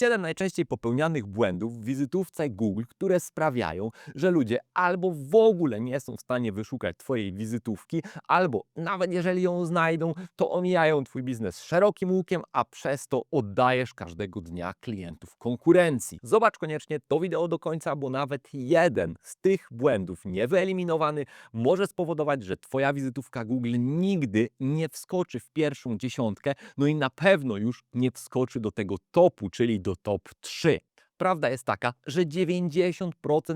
7 najczęściej popełnianych błędów w wizytówce Google, które sprawiają, że ludzie albo w ogóle nie są w stanie wyszukać Twojej wizytówki, albo nawet jeżeli ją znajdą, to omijają Twój biznes szerokim łukiem, a przez to oddajesz każdego dnia klientów konkurencji. Zobacz koniecznie to wideo do końca, bo nawet jeden z tych błędów niewyeliminowany może spowodować, że Twoja wizytówka Google nigdy nie wskoczy w pierwszą dziesiątkę, no i na pewno już nie wskoczy do tego topu, czyli do top 3. Prawda jest taka, że 90%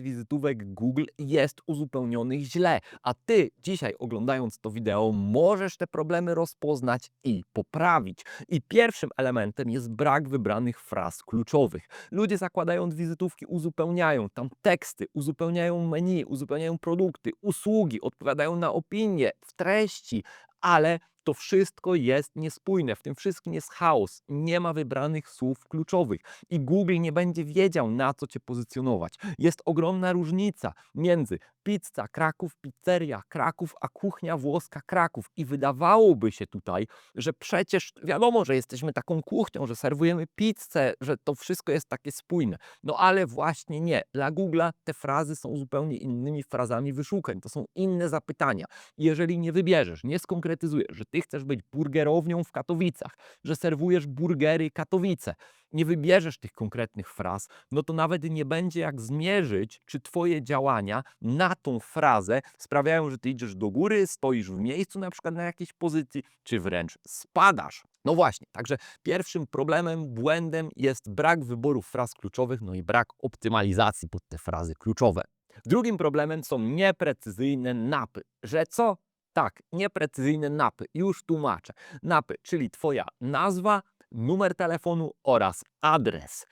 wizytówek Google jest uzupełnionych źle, a Ty dzisiaj oglądając to wideo możesz te problemy rozpoznać i poprawić. I pierwszym elementem jest brak wybranych fraz kluczowych. Ludzie zakładając wizytówki uzupełniają tam teksty, uzupełniają menu, uzupełniają produkty, usługi, odpowiadają na opinie w treści, ale to wszystko jest niespójne, w tym wszystkim jest chaos, nie ma wybranych słów kluczowych i Google nie będzie wiedział, na co cię pozycjonować. Jest ogromna różnica między pizza Kraków, pizzeria Kraków, a kuchnia włoska Kraków. I wydawałoby się tutaj, że przecież wiadomo, że jesteśmy taką kuchnią, że serwujemy pizzę, że to wszystko jest takie spójne. No ale właśnie nie. Dla Google'a te frazy są zupełnie innymi frazami wyszukań. To są inne zapytania. Jeżeli nie wybierzesz, nie skonkretyzujesz, że ty chcesz być burgerownią w Katowicach, że serwujesz burgery Katowice, nie wybierzesz tych konkretnych fraz, no to nawet nie będzie jak zmierzyć, czy twoje działania na tą frazę sprawiają, że ty idziesz do góry, stoisz w miejscu na przykład na jakiejś pozycji, czy wręcz spadasz. No właśnie, także pierwszym problemem, błędem jest brak wyboru fraz kluczowych, no i brak optymalizacji pod te frazy kluczowe. Drugim problemem są nieprecyzyjne napy. Że co? Tak, nieprecyzyjne napy. Już tłumaczę. Napy, czyli Twoja nazwa, numer telefonu oraz adres.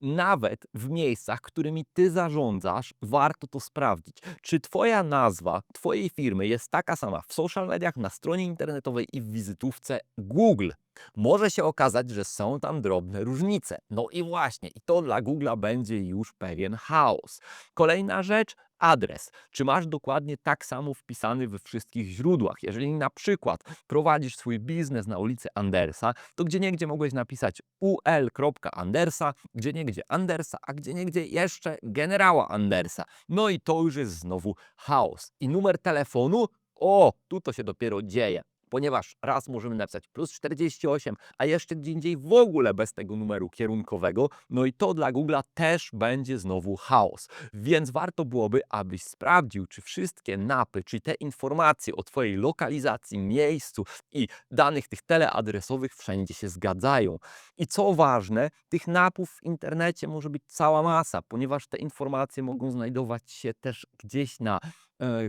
Nawet w miejscach, którymi Ty zarządzasz, warto to sprawdzić. Czy Twoja nazwa Twojej firmy jest taka sama w social mediach, na stronie internetowej i w wizytówce Google? Może się okazać, że są tam drobne różnice. No i właśnie, i to dla Google'a będzie już pewien chaos. Kolejna rzecz, adres. Czy masz dokładnie tak samo wpisany we wszystkich źródłach? Jeżeli na przykład prowadzisz swój biznes na ulicy Andersa, to gdzie niegdzie mogłeś napisać ul.andersa, gdzie niegdzie Andersa, a gdzie niegdzie jeszcze generała Andersa. No i to już jest znowu chaos. I numer telefonu? O, tu to się dopiero dzieje ponieważ raz możemy napisać plus 48, a jeszcze gdzie indziej w ogóle bez tego numeru kierunkowego, no i to dla Google'a też będzie znowu chaos. Więc warto byłoby, abyś sprawdził, czy wszystkie napy, czy te informacje o Twojej lokalizacji, miejscu i danych tych teleadresowych wszędzie się zgadzają. I co ważne, tych napów w internecie może być cała masa, ponieważ te informacje mogą znajdować się też gdzieś na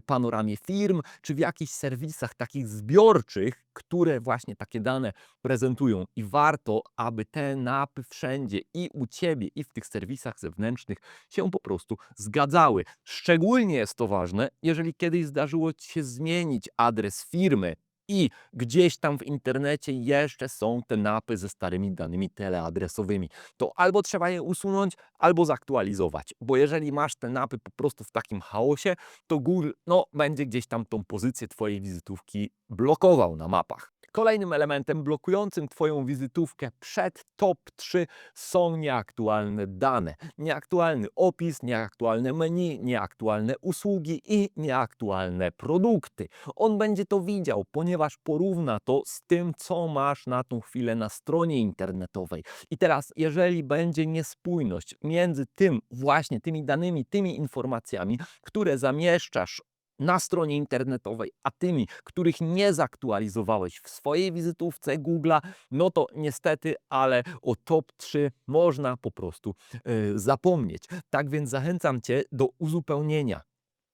panoramie firm, czy w jakichś serwisach takich zbiorczych, które właśnie takie dane prezentują. I warto, aby te napy wszędzie i u Ciebie, i w tych serwisach zewnętrznych się po prostu zgadzały. Szczególnie jest to ważne, jeżeli kiedyś zdarzyło Ci się zmienić adres firmy, i gdzieś tam w internecie jeszcze są te napy ze starymi danymi teleadresowymi. To albo trzeba je usunąć, albo zaktualizować, bo jeżeli masz te napy po prostu w takim chaosie, to Google no, będzie gdzieś tam tą pozycję Twojej wizytówki blokował na mapach. Kolejnym elementem blokującym Twoją wizytówkę przed top 3 są nieaktualne dane. Nieaktualny opis, nieaktualne menu, nieaktualne usługi i nieaktualne produkty. On będzie to widział, ponieważ porówna to z tym, co masz na tą chwilę na stronie internetowej. I teraz, jeżeli będzie niespójność między tym, właśnie tymi danymi, tymi informacjami, które zamieszczasz na stronie internetowej, a tymi, których nie zaktualizowałeś w swojej wizytówce Google'a, no to niestety, ale o top 3 można po prostu yy, zapomnieć. Tak więc zachęcam Cię do uzupełnienia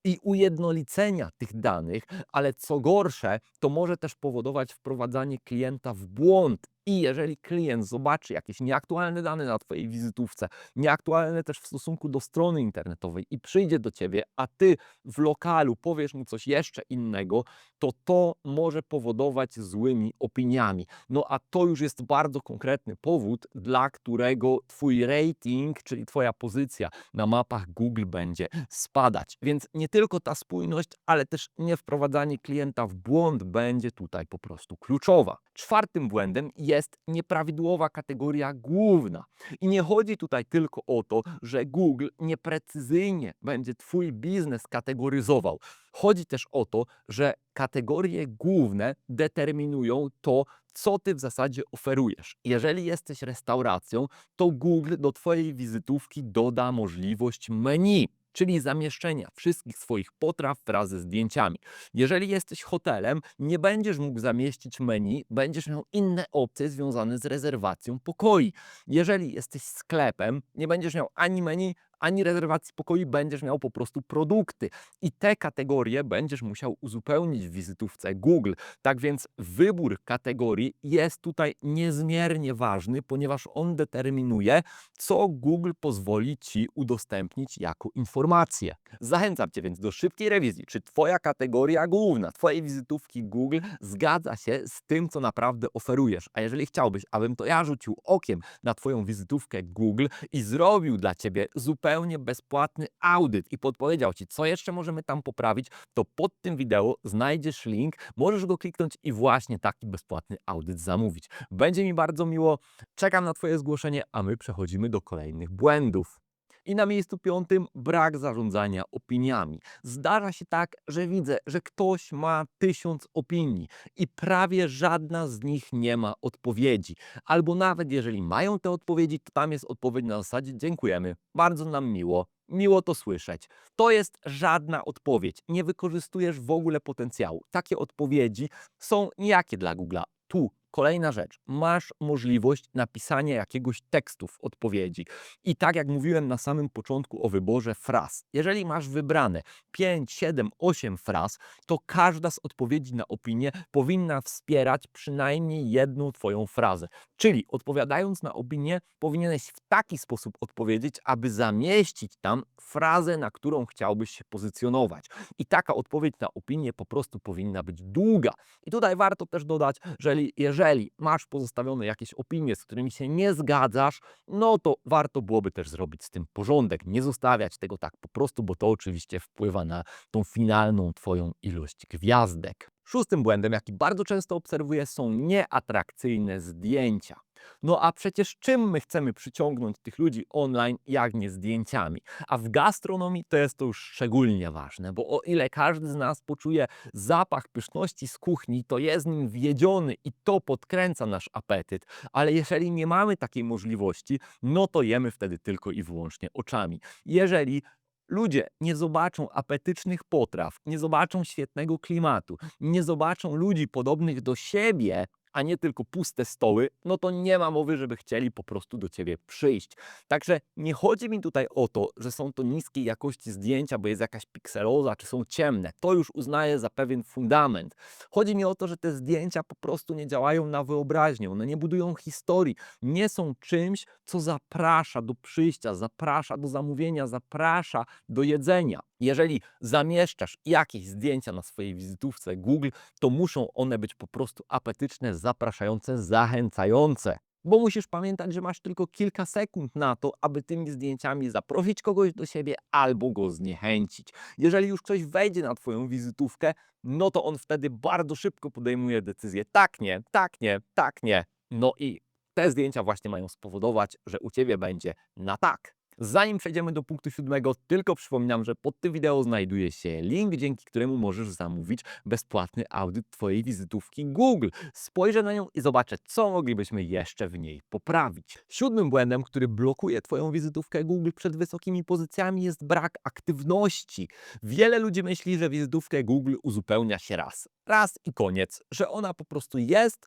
i ujednolicenia tych danych, ale co gorsze, to może też powodować wprowadzanie klienta w błąd i jeżeli klient zobaczy jakieś nieaktualne dane na Twojej wizytówce, nieaktualne też w stosunku do strony internetowej i przyjdzie do Ciebie, a Ty w lokalu powiesz mu coś jeszcze innego, to to może powodować złymi opiniami. No a to już jest bardzo konkretny powód, dla którego Twój rating, czyli Twoja pozycja na mapach Google będzie spadać. Więc nie tylko ta spójność, ale też nie wprowadzanie klienta w błąd będzie tutaj po prostu kluczowa. Czwartym błędem jest jest nieprawidłowa kategoria główna. I nie chodzi tutaj tylko o to, że Google nieprecyzyjnie będzie Twój biznes kategoryzował. Chodzi też o to, że kategorie główne determinują to, co ty w zasadzie oferujesz. Jeżeli jesteś restauracją, to Google do Twojej wizytówki doda możliwość menu. Czyli zamieszczenia wszystkich swoich potraw wraz ze zdjęciami. Jeżeli jesteś hotelem, nie będziesz mógł zamieścić menu, będziesz miał inne opcje związane z rezerwacją pokoi. Jeżeli jesteś sklepem, nie będziesz miał ani menu, ani rezerwacji pokoi, będziesz miał po prostu produkty. I te kategorie będziesz musiał uzupełnić w wizytówce Google. Tak więc wybór kategorii jest tutaj niezmiernie ważny, ponieważ on determinuje, co Google pozwoli Ci udostępnić jako informację. Zachęcam Cię więc do szybkiej rewizji, czy Twoja kategoria główna, Twojej wizytówki Google zgadza się z tym, co naprawdę oferujesz. A jeżeli chciałbyś, abym to ja rzucił okiem na Twoją wizytówkę Google i zrobił dla Ciebie zupełnie bezpłatny audyt i podpowiedział Ci, co jeszcze możemy tam poprawić, to pod tym wideo znajdziesz link, możesz go kliknąć i właśnie taki bezpłatny audyt zamówić. Będzie mi bardzo miło, czekam na Twoje zgłoszenie, a my przechodzimy do kolejnych błędów. I na miejscu piątym brak zarządzania opiniami. Zdarza się tak, że widzę, że ktoś ma tysiąc opinii i prawie żadna z nich nie ma odpowiedzi. Albo nawet jeżeli mają te odpowiedzi, to tam jest odpowiedź na zasadzie dziękujemy, bardzo nam miło, miło to słyszeć. To jest żadna odpowiedź. Nie wykorzystujesz w ogóle potencjału. Takie odpowiedzi są nijakie dla Google'a. Tu Kolejna rzecz, masz możliwość napisania jakiegoś tekstu w odpowiedzi. I tak jak mówiłem na samym początku o wyborze fraz, jeżeli masz wybrane 5, 7, 8 fraz, to każda z odpowiedzi na opinię powinna wspierać przynajmniej jedną Twoją frazę. Czyli odpowiadając na opinię, powinieneś w taki sposób odpowiedzieć, aby zamieścić tam frazę, na którą chciałbyś się pozycjonować. I taka odpowiedź na opinię po prostu powinna być długa. I tutaj warto też dodać, że jeżeli masz pozostawione jakieś opinie, z którymi się nie zgadzasz, no to warto byłoby też zrobić z tym porządek, nie zostawiać tego tak po prostu, bo to oczywiście wpływa na tą finalną Twoją ilość gwiazdek. Szóstym błędem, jaki bardzo często obserwuję, są nieatrakcyjne zdjęcia. No a przecież czym my chcemy przyciągnąć tych ludzi online, jak nie zdjęciami? A w gastronomii to jest to już szczególnie ważne, bo o ile każdy z nas poczuje zapach pyszności z kuchni, to jest nim wiedziony i to podkręca nasz apetyt, ale jeżeli nie mamy takiej możliwości, no to jemy wtedy tylko i wyłącznie oczami. Jeżeli ludzie nie zobaczą apetycznych potraw, nie zobaczą świetnego klimatu, nie zobaczą ludzi podobnych do siebie, a nie tylko puste stoły, no to nie ma mowy, żeby chcieli po prostu do ciebie przyjść. Także nie chodzi mi tutaj o to, że są to niskiej jakości zdjęcia, bo jest jakaś pikseloza, czy są ciemne. To już uznaję za pewien fundament. Chodzi mi o to, że te zdjęcia po prostu nie działają na wyobraźnię, one nie budują historii, nie są czymś, co zaprasza do przyjścia, zaprasza do zamówienia, zaprasza do jedzenia. Jeżeli zamieszczasz jakieś zdjęcia na swojej wizytówce Google, to muszą one być po prostu apetyczne, zapraszające, zachęcające. Bo musisz pamiętać, że masz tylko kilka sekund na to, aby tymi zdjęciami zaprosić kogoś do siebie albo go zniechęcić. Jeżeli już ktoś wejdzie na Twoją wizytówkę, no to on wtedy bardzo szybko podejmuje decyzję: tak, nie, tak, nie, tak, nie. No i te zdjęcia właśnie mają spowodować, że u Ciebie będzie na tak. Zanim przejdziemy do punktu siódmego, tylko przypominam, że pod tym wideo znajduje się link, dzięki któremu możesz zamówić bezpłatny audyt Twojej wizytówki Google. Spojrzę na nią i zobaczę, co moglibyśmy jeszcze w niej poprawić. Siódmym błędem, który blokuje Twoją wizytówkę Google przed wysokimi pozycjami jest brak aktywności. Wiele ludzi myśli, że wizytówkę Google uzupełnia się raz. Raz i koniec, że ona po prostu jest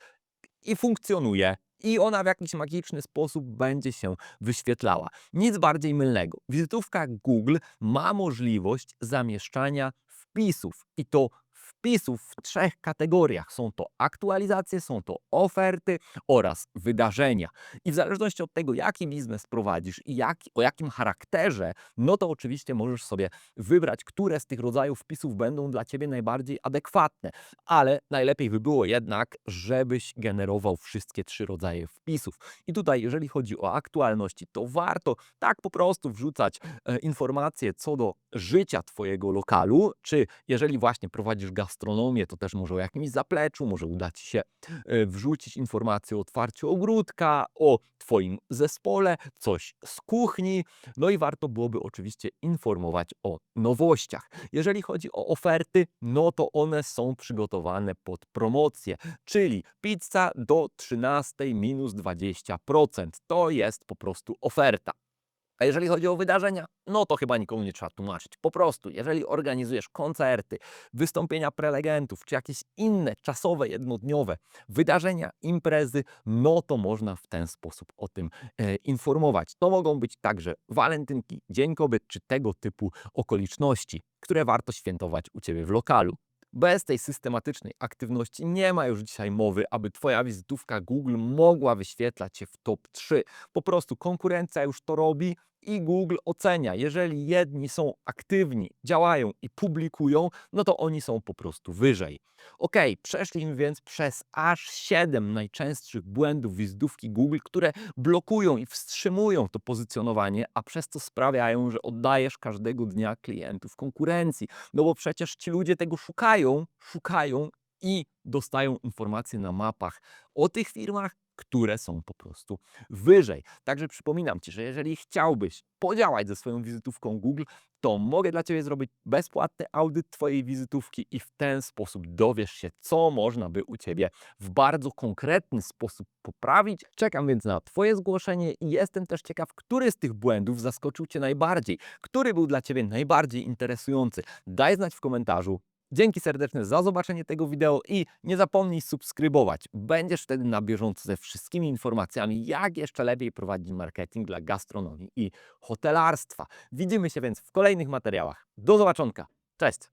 i funkcjonuje i ona w jakiś magiczny sposób będzie się wyświetlała. Nic bardziej mylnego. Wizytówka Google ma możliwość zamieszczania wpisów i to wpisów w trzech kategoriach. Są to aktualizacje, są to oferty oraz wydarzenia. I w zależności od tego, jaki biznes prowadzisz i jak, o jakim charakterze, no to oczywiście możesz sobie wybrać, które z tych rodzajów wpisów będą dla Ciebie najbardziej adekwatne. Ale najlepiej by było jednak, żebyś generował wszystkie trzy rodzaje wpisów. I tutaj, jeżeli chodzi o aktualności, to warto tak po prostu wrzucać e, informacje co do życia Twojego lokalu, czy jeżeli właśnie prowadzisz gastronomię, gastronomię, to też może o jakimś zapleczu, może uda Ci się e, wrzucić informację o otwarciu ogródka, o Twoim zespole, coś z kuchni. No i warto byłoby oczywiście informować o nowościach. Jeżeli chodzi o oferty, no to one są przygotowane pod promocję, czyli pizza do 13 minus 20%. To jest po prostu oferta. A jeżeli chodzi o wydarzenia, no to chyba nikomu nie trzeba tłumaczyć. Po prostu, jeżeli organizujesz koncerty, wystąpienia prelegentów, czy jakieś inne czasowe, jednodniowe wydarzenia, imprezy, no to można w ten sposób o tym e, informować. To mogą być także walentynki, Dzień Kobiet, czy tego typu okoliczności, które warto świętować u Ciebie w lokalu. Bez tej systematycznej aktywności nie ma już dzisiaj mowy, aby Twoja wizytówka Google mogła wyświetlać się w top 3. Po prostu konkurencja już to robi i Google ocenia. Jeżeli jedni są aktywni, działają i publikują, no to oni są po prostu wyżej. Ok, przeszliśmy więc przez aż 7 najczęstszych błędów wizytówki Google, które blokują i wstrzymują to pozycjonowanie, a przez to sprawiają, że oddajesz każdego dnia klientów konkurencji. No bo przecież ci ludzie tego szukają, szukają i dostają informacje na mapach o tych firmach, które są po prostu wyżej. Także przypominam Ci, że jeżeli chciałbyś podziałać ze swoją wizytówką Google, to mogę dla Ciebie zrobić bezpłatny audyt Twojej wizytówki i w ten sposób dowiesz się, co można by u Ciebie w bardzo konkretny sposób poprawić. Czekam więc na Twoje zgłoszenie i jestem też ciekaw, który z tych błędów zaskoczył Cię najbardziej, który był dla Ciebie najbardziej interesujący. Daj znać w komentarzu. Dzięki serdeczne za zobaczenie tego wideo i nie zapomnij subskrybować. Będziesz wtedy na bieżąco ze wszystkimi informacjami, jak jeszcze lepiej prowadzić marketing dla gastronomii i hotelarstwa. Widzimy się więc w kolejnych materiałach. Do zobaczonka. Cześć!